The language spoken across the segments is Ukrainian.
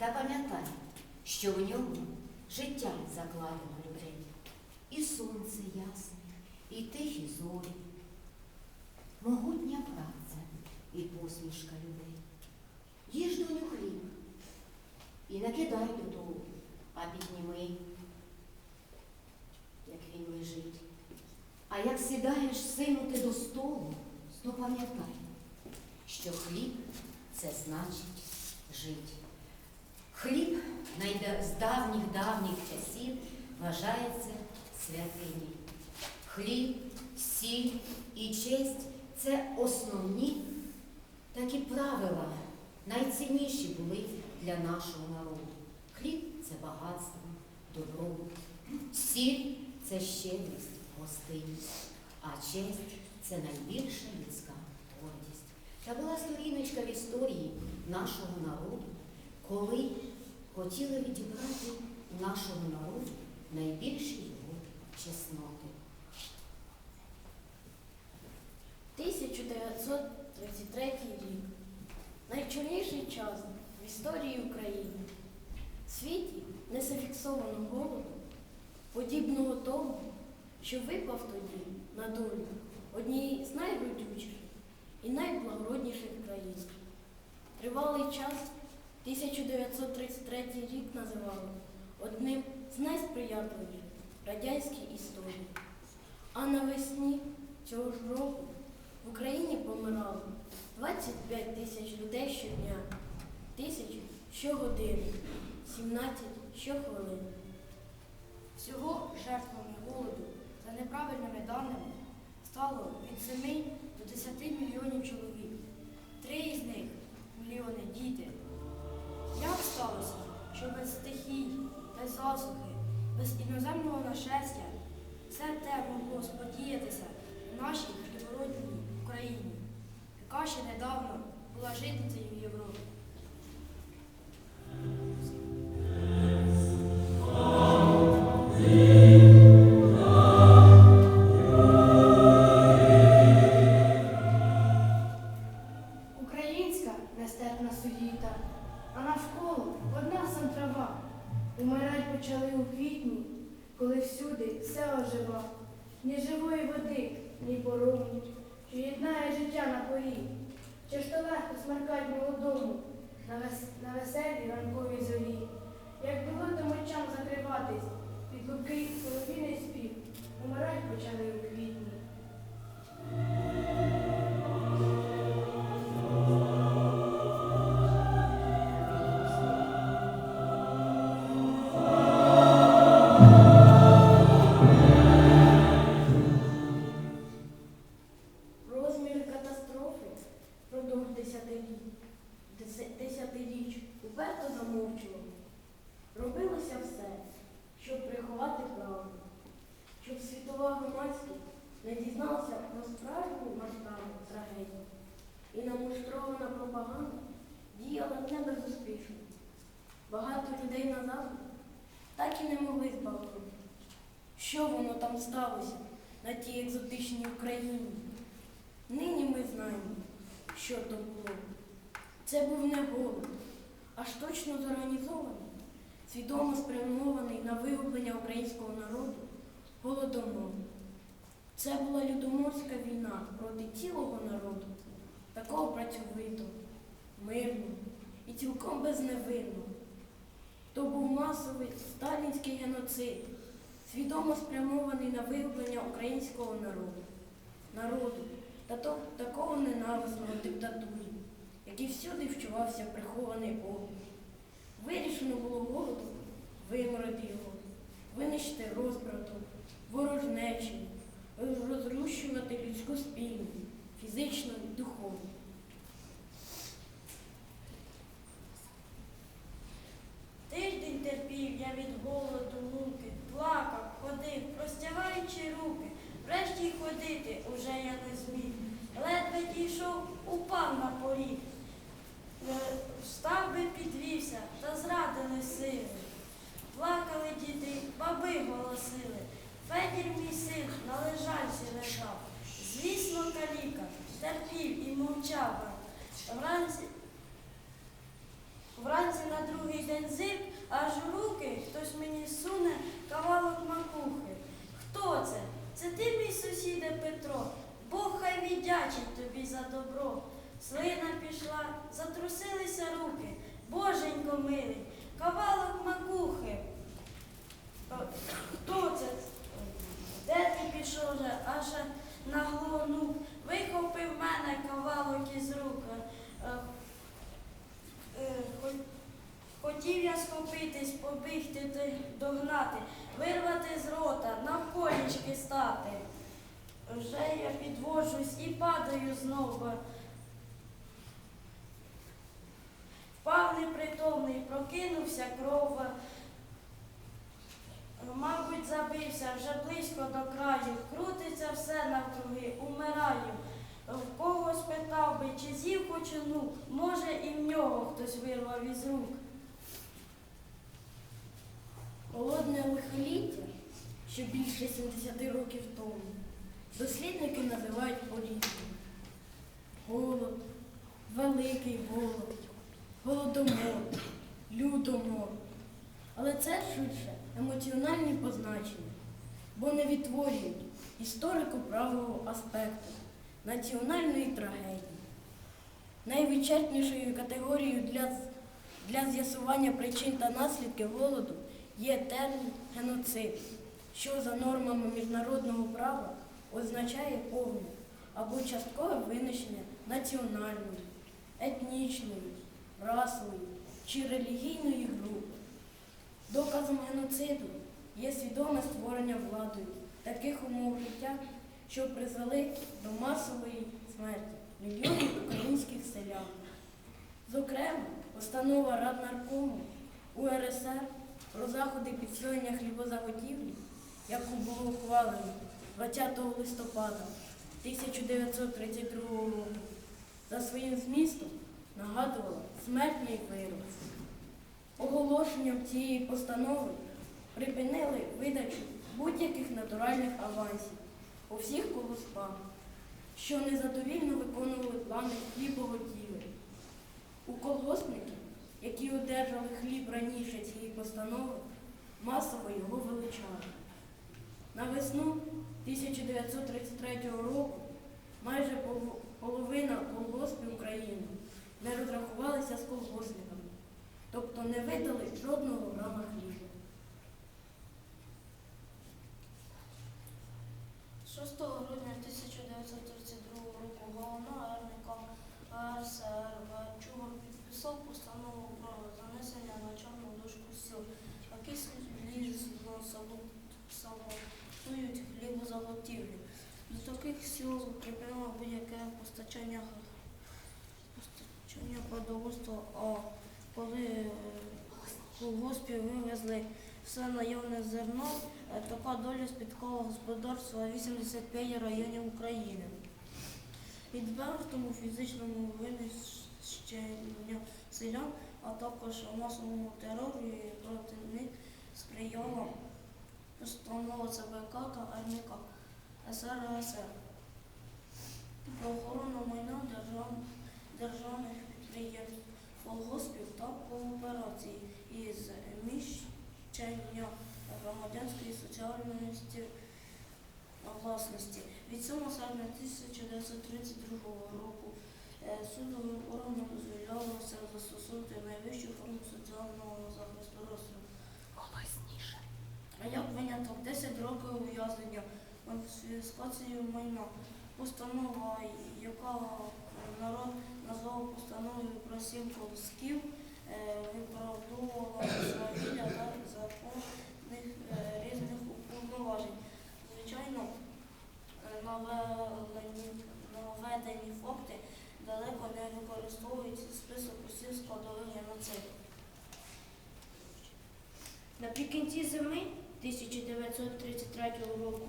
Та пам'ятай, що в ньому життя закладено людей. І сонце ясне, і тихі зорі, могутня праця і посмішка людей. Їж доню хліб і накидай додолу, а підніми, як він лежить. А як сідаєш сину ти до столу, то пам'ятай, що хліб це значить жить. Хліб з давніх давніх часів вважається святиною. Хліб, сіль і честь це основні такі правила, найцінніші були для нашого народу. Хліб це багатство, добробут. Сіль це щедрість, гостинність, а честь це найбільша людська гордість. Та була сторіночка в історії нашого народу, коли хотіли відібрати у нашого народу найбільші його чесноти. 1933 рік. Найчорніший час в історії України. В світі не зафіксовано голоду, подібного тому, що випав тоді на долю однієї з найродючіших і найблагородніших країн. Тривалий час 1933 рік називали одним з найсприятливіших радянській історії. А навесні цього ж року в Україні помирало 25 тисяч людей щодня, тисячі щогодини, 17 щохвилини. Всього жертвами голоду за неправильними даними стало від 7 до 10 мільйонів чоловік. Три із них мільйони діти. Як сталося, що без стихій, без засухи, без іноземного нашестя все те могло сподіятися в нашій хлібородній Україні, яка ще недавно була житницею Європи? І намуштрована пропаганда діяла не безуспішно. Багато людей на заході так і не могли збагнути, що воно там сталося на тій екзотичній Україні. Нині ми знаємо, що то було. Це був не голод, аж точно зорганізований, свідомо спрямований на вигублення українського народу голодомор. Це була людоморська війна проти цілого народу, такого працьовитого, мирного і цілком безневинного. То був масовий сталінський геноцид, свідомо спрямований на вигублення українського народу, народу та то, такого ненависного диктатурі, який всюди вчувався прихований опір. Вирішено було голодом виморити його, винищити розбратом, ворожнечі, розрушувати людську спільність, фізично і духовно. Віддячить тобі за добро. Слина пішла, затрусилися руки. Боженько милий, кавалок макухи. Хто це? Де ти пішов же? Аж наглонув. Вихопив мене кавалок із рук. Е, е, хо- Хотів я схопитись, побігти догнати, вирвати з рота, навколічки стати. Вже я підвожусь і падаю знову. Впав непритомний, прокинувся кров. Мабуть, забився вже близько до краю, крутиться все навкруги, умираю. В кого спитав би, чи з'їв хоч може і в нього хтось вирвав із рук. Голодне лихоліття, що більше 70 років тому, дослідники називають по-різному. Голод, великий голод, голодомор, лютомор. Але це швидше емоціональні позначення, бо не відтворюють історико-правового аспекту національної трагедії. Найвичерпнішою категорією для, для з'ясування причин та наслідків голоду є термін геноцид, що за нормами міжнародного права означає повне або часткове винищення національної, етнічної, расової чи релігійної групи. Доказом геноциду є свідоме створення владою таких умов життя, що призвели до масової смерті мільйонів українських селян. Зокрема, постанова Раднаркому УРСР про заходи підсилення хлібозаготівлі, яку було ухвалено 20 листопада 1932 року, за своїм змістом нагадувала смертний вирок. Оголошенням цієї постанови припинили видачу будь-яких натуральних авансів у всіх колоспах, що незадовільно виконували плани хлібоготівель. У колгоспників, які одержали хліб раніше цієї постанови, масово його величали. На весну 1933 року майже половина колгоспів України не розрахувалися з колгоспниками, тобто не видали жодного грама хліба. 6 грудня 1932 колгоспів вивезли все наявне зерно, Е, Така доля спіткала господарства 85 районів України. Відвертому фізичному винищенню селян, а також масовому терору і проти них сприяла постанова ЦВК та РНК СРСР про охорону майна держав, державних підприємств, колгоспів та кооперацій із міщення громадянської соціальної власності. Від 7 серпня 1932 року е, судовим органам дозволялося застосовувати найвищу форму соціального захисту розстрілу. А як виняток 10 років ув'язнення, конфіскацію майна. Постанова, яка народ назвав постановою про сім колосків, е, виправдовувала свавілля та законних е, різних уповноважень. Звичайно, е, наведені, факти далеко не використовують список усіх складових геноциду. Наприкінці зими 1933 року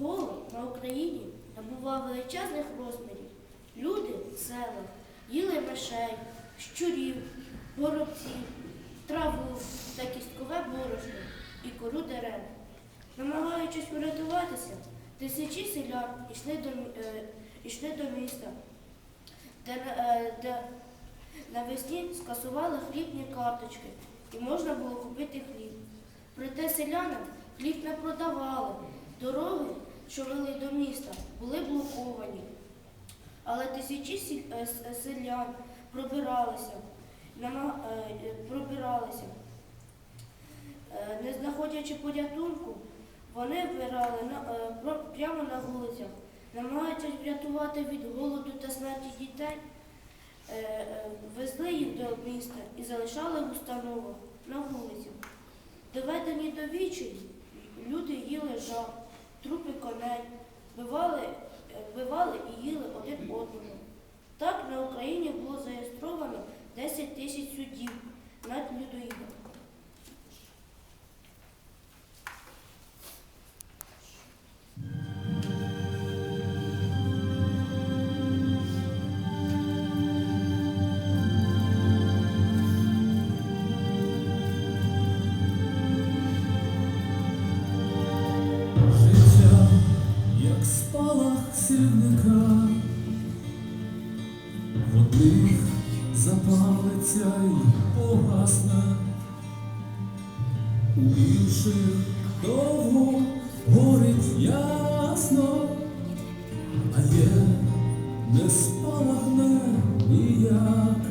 голод на Україні набував величезних розмірів. Люди в селах їли мишей, щурів, горобців, траву та кісткове борошно і кору дерев. Намагаючись врятуватися, тисячі селян йшли до, е, йшли до міста, де, е, де навесні скасували хлібні карточки і можна було купити хліб. Проте селянам хліб не продавали. Дороги, що вели до міста, були блоковані. Але тисячі е, е, селян пробиралися, е, пробиралися. Не знаходячи порятунку, вони вбирали прямо на вулицях, намагаючись врятувати від голоду та смерті дітей, везли їх до міста і залишали в установах на вулиці. Доведені до вічі, люди їли жаб, трупи коней, вбивали, е, вбивали і їли один одному. Так на Україні було зареєстровано 10 тисяч судів над людоїдами. В одних запалиться й погасне, у інших довго горить ясно, а є не спалахне ніяк.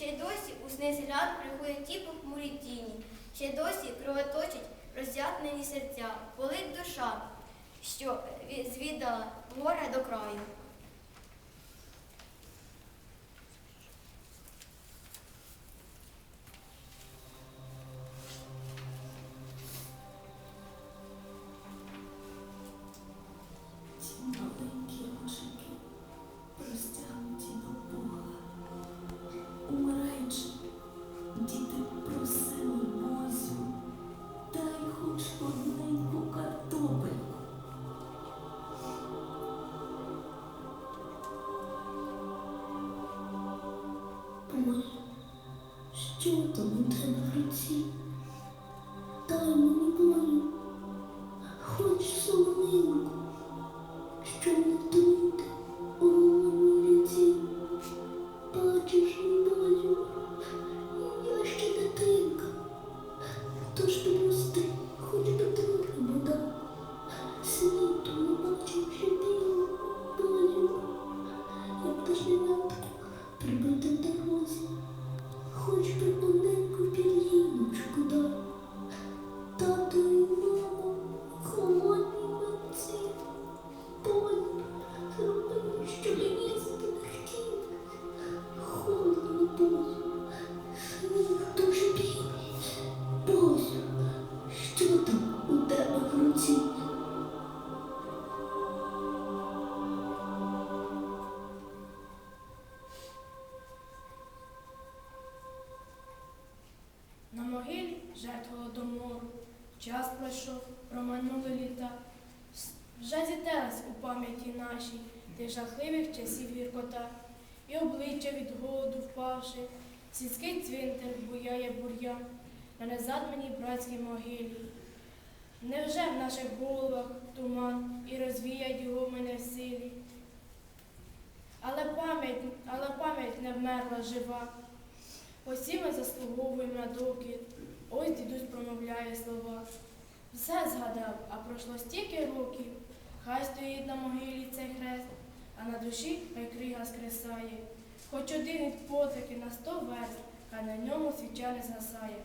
Ще й досі у сни селян приходять ті похмурі тіні, ще й досі кровоточить роз'ятнені серця, болить душа, що звідала горе до краю. Від голоду впавши, сільський цвинтар буяє бур'ян на незадманій братській могилі. Невже в наших головах туман і розвіять його мене в силі? Але пам'ять, але пам'ять не вмерла жива. Усі ми заслуговуємо на докір. Ось дідусь промовляє слова. Все згадав, а пройшло стільки років. Хай стоїть на могилі цей хрест, а на душі хай крига скресає. Хоч один від потики на сто верст, а на ньому свіча не згасає.